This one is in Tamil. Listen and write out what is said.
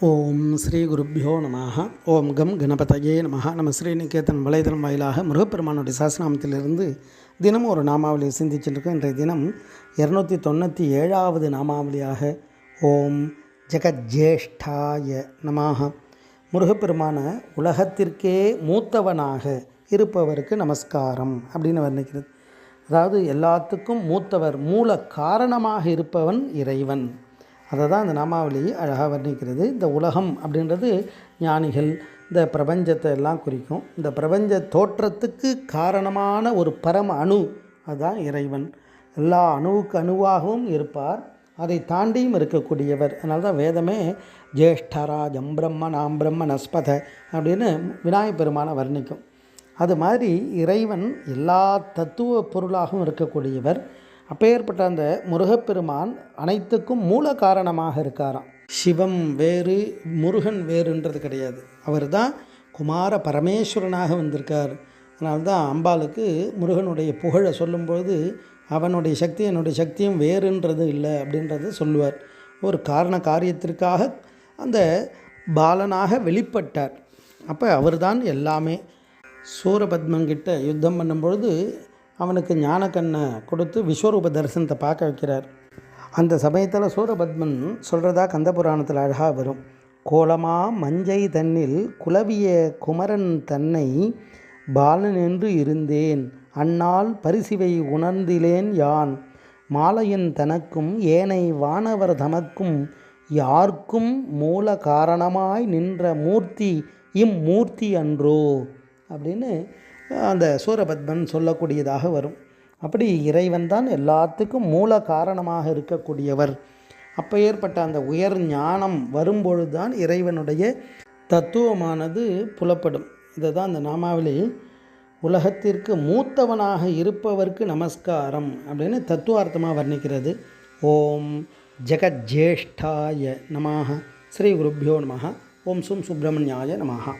ஓம் ஸ்ரீ குருப்பியோ நமः ஓம் கம் கணபதையே நமः நம்ம ஸ்ரீநிகேதன் வலைதளம் வாயிலாக முருகப்பெருமானுடைய சாசனாமத்திலிருந்து தினமும் ஒரு நாமாவளியை சிந்திச்சுருக்கோம் இன்றைய தினம் இரநூத்தி தொண்ணூற்றி ஏழாவது நாமாவளியாக ஓம் ஜெகஜேஷ்டாய நமாக முருகப்பெருமான உலகத்திற்கே மூத்தவனாக இருப்பவருக்கு நமஸ்காரம் அப்படின்னு வர்ணிக்கிறது அதாவது எல்லாத்துக்கும் மூத்தவர் மூல காரணமாக இருப்பவன் இறைவன். அதை தான் அந்த நாமாவளி அழகாக வர்ணிக்கிறது இந்த உலகம் அப்படின்றது ஞானிகள் இந்த பிரபஞ்சத்தை எல்லாம் குறிக்கும். இந்த பிரபஞ்ச தோற்றத்துக்கு காரணமான ஒரு பரம அணு அதுதான் இறைவன். எல்லா அணுவுக்கு அணுவாகவும் இருப்பார். அதை தாண்டியும் இருக்கக்கூடியவர். அதனால தான் வேதமே ஜேஷ்டராஜம் பிரம்ம நாம் பிரம்ம நஸ்பத அப்படின்னு விநாயகப் பெருமானை வர்ணிக்கும். அது மாதிரி இறைவன் எல்லா தத்துவ பொருளாகவும் இருக்கக்கூடியவர். அப்பேற்பட்ட அந்த முருகப்பெருமான் அனைத்துக்கும் மூல காரணமாக இருக்காராம். சிவம் வேறு முருகன் வேறுன்றது கிடையாது. அவர் தான் குமார பரமேஸ்வரனாக வந்திருக்கார். அதனால்தான் அம்பாளுக்கு முருகனுடைய புகழை சொல்லும்போது அவனுடைய சக்தி என்னுடைய சக்தியும் வேறுன்றது இல்லை அப்படின்றத சொல்லுவார். ஒரு காரண காரியத்திற்காக அந்த பாலனாக வெளிப்பட்டார். அப்போ அவர்தான் எல்லாமே. சூரபத்மங்கிட்ட யுத்தம் பண்ணும்பொழுது அவனுக்கு ஞானக்கண்ணை கொடுத்து விஸ்வரூப தரிசனத்தை பார்க்க வைக்கிறார். அந்த சமயத்தில் சூரபத்மன் சொல்கிறதா கந்த புராணத்தில் அழகாக வரும். கோலமா மஞ்சை தன்னில் குலவிய குமரன் தன்னை பாலன் என்று இருந்தேன். அந்நாள் பரிசிவை உணர்ந்திலேன் யான். மாலையன் தனக்கும் ஏனை வானவர் தமக்கும் யார்க்கும் மூல காரணமாய் நின்ற மூர்த்தி இம்மூர்த்தி அன்றோ. அப்படின்னு அந்த சூரபத்மன் சொல்லக்கூடியதாக வரும். அப்படி இறைவன் தான் எல்லாத்துக்கும் மூல காரணமாக இருக்கக்கூடியவர். அப்போ ஏற்பட்ட அந்த உயர் ஞானம் வரும்பொழுது தான் இறைவனுடைய தத்துவமானது புலப்படும். இதை தான் அந்த நாமாவளி. உலகத்திற்கு மூத்தவனாக இருப்பவர்க்கு நமஸ்காரம் அப்படின்னு தத்துவார்த்தமாக வர்ணிக்கிறது. ஓம் ஜெகஜேஷ்டாய நமாக ஸ்ரீ குருப்பியோ நமः ஓம் சும் சுப்பிரமணியாய நமாக